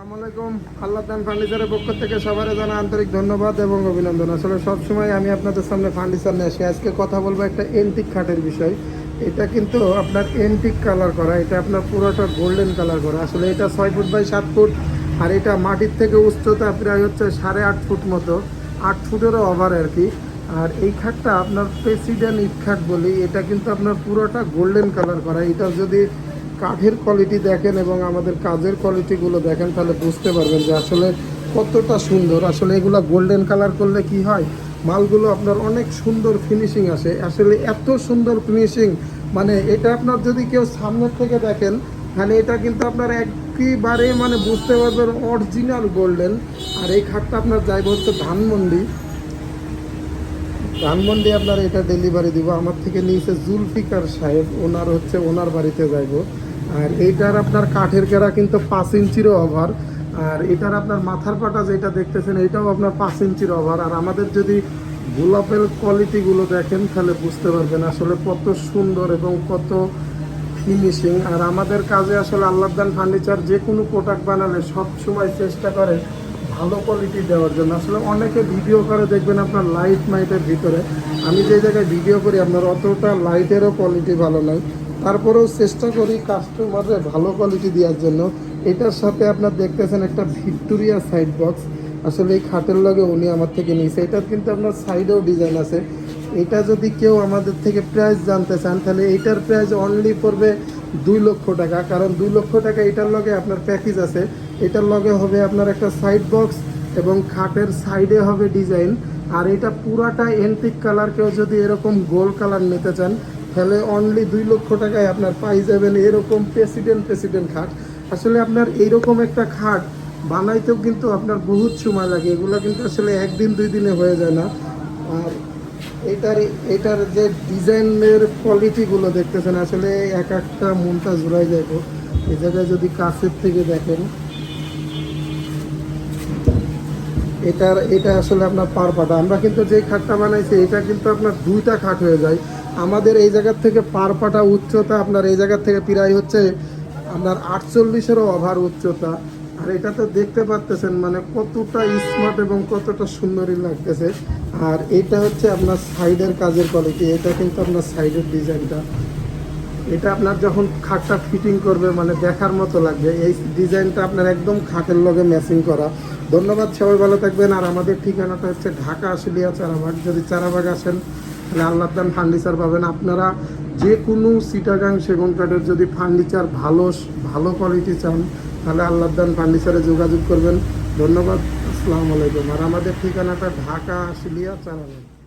আলাইকুম। আল্লাহ দান ফার্নিচারের পক্ষ থেকে সবারই জানা আন্তরিক ধন্যবাদ এবং অভিনন্দন। আসলে সবসময় আমি আপনাদের সামনে ফার্নিচার নিয়ে আসি। আজকে কথা বলব একটা এন্টিক খাটের বিষয়। এটা কিন্তু আপনার এন্টিক কালার করা। এটা আপনার পুরোটা গোল্ডেন কালার করা। আসলে এটা ছয় ফুট বাই সাত ফুট আর এটা মাটির থেকে উচ্চতা প্রায় হচ্ছে সাড়ে আট ফুট মতো। আট ফুটেরও ওভার আর কি। আর এই খাটটা আপনার প্রেসিডেন্ট ইট খাট বলি, এটা কিন্তু আপনার পুরোটা গোল্ডেন কালার করা। এটা যদি কাঠের কোয়ালিটি দেখেন এবং আমাদের কাজের কোয়ালিটিগুলো দেখেন, তাহলে বুঝতে পারবেন যে আসলে কতটা সুন্দর। আসলে এগুলো গোল্ডেন কালার করলে কি হয়? মালগুলো আপনার অনেক সুন্দর ফিনিশিং আসে। আসলে এত সুন্দর ফিনিশিং মানে এটা আপনার যদি কেউ সামনের থেকে দেখেন তাহলে এটা কিন্তু আপনার একেবারে মানে বুঝতে পারবেন অরিজিনাল গোল্ডেন আর এই খাটটা আপনার যাইব হচ্ছে ধানমন্ডি। ধানমন্ডি আপনার এটা ডেলিভারি দিব। আমার থেকে নিয়েছে জুলফিকার সাহেব, ওনার হচ্ছে, ওনার বাড়িতে যাইব। আর এইটার আপনার কাঠের কেরা কিন্তু পাঁচ ইঞ্চিরও ওভার আর এটার আপনার মাথার পাটা যেটা দেখতেছেন, এটাও আপনার পাঁচ ইঞ্চির ওভার আর আমাদের যদি গোলাপের কোয়ালিটিগুলো দেখেন, তাহলে বুঝতে পারবেন আসলে কত সুন্দর এবং কত ফিনিশিং আর আমাদের কাজে আসলে আল্লাহদান ফার্নিচার যে কোনো প্রোডাক্ট বানালে সব সময় চেষ্টা করে ভালো কোয়ালিটি দেওয়ার জন্য। আসলে অনেকে ভিডিও করে, দেখবেন আপনার লাইট মাইটের ভিতরে। আমি যে জায়গায় ভিডিও করি, আপনার অতটা লাইটেরও কোয়ালিটি ভালো নয় তারপরেও চেষ্টা করি কাস্টমারের ভালো কোয়ালিটি দেওয়ার জন্য। এটার সাথে আপনার দেখতেছেন একটা ভিক্টোরিয়া সাইড বক্স আসলে এই খাটের লগে উনি আমার থেকে নিয়েছে এটার কিন্তু আপনার সাইডেও ডিজাইন আছে। এটা যদি কেউ আমাদের থেকে প্রাইস জানতে চান, তাহলে এইটার প্রাইস অনলি পড়বে দুই লক্ষ টাকা। কারণ দুই লক্ষ টাকা এটার লগে আপনার প্যাকেজ আছে। এটার লগে হবে আপনার একটা সাইড বক্স এবং খাটের সাইডে হবে ডিজাইন আর এটা পুরাটা এন্টিক কালার কেউ যদি এরকম গোল কালার নিতে চান তাহলে অনলি দুই লক্ষ টাকায় আপনার পাই যাবেন এরকম প্রেসিডেন্ট প্রেসিডেন্ট খাট। আসলে আপনার এইরকম একটা খাট বানাইতেও কিন্তু আপনার বহুত সময় লাগে। এগুলো কিন্তু আসলে একদিন, দুই দিনে হয়ে যায় না। আর এটার এটার যে ডিজাইনের কোয়ালিটিগুলো দেখতেছেন, আসলে এক একটা মনটা জোড়াই যাইব এই জায়গায় যদি কাছের থেকে দেখেন। এটার, এটা আসলে আপনার পার পাটা আমরা কিন্তু যে খাটটা বানাইছি, এটা কিন্তু আপনার দুইটা খাট হয়ে যায়। আমাদের এই জায়গার থেকে পার পাটা উচ্চতা আপনার এই জায়গার থেকে প্রায় হচ্ছে আপনার আটচল্লিশেরও অভার উচ্চতা। আর এটা তো দেখতে পাচ্তেছেন মানে কতটা স্মার্ট এবং কতটা সুন্দরই লাগতেছে। আর এটা হচ্ছে আপনার সাইডের কাজের কোয়ালিটি এটা কিন্তু আপনার সাইডের ডিজাইনটা এটা আপনার যখন খাটটা ফিটিং করবে মানে দেখার মতো লাগবে। এই ডিজাইনটা আপনার একদম খাটের লগে ম্যাচিং করা। ধন্যবাদ, সবাই ভালো থাকবেন। আর আমাদের ঠিকানাটা হচ্ছে ঢাকা আশুলিয়া, চারাবাগ। যদি চারাবাগ আসেন তাহলে আল্লাহদান ফার্নিচার পাবেন। আপনারা যে কোনো সিটাগাং সেগুন কাঠের যদি ফার্নিচার ভালো ভালো কোয়ালিটি চান, তাহলে আল্লাহদান ফার্নিচারে যোগাযোগ করবেন। ধন্যবাদ, আসসালামু আলাইকুম। আর আমাদের ঠিকানাটা ঢাকা, আশুলিয়া চারাবাগ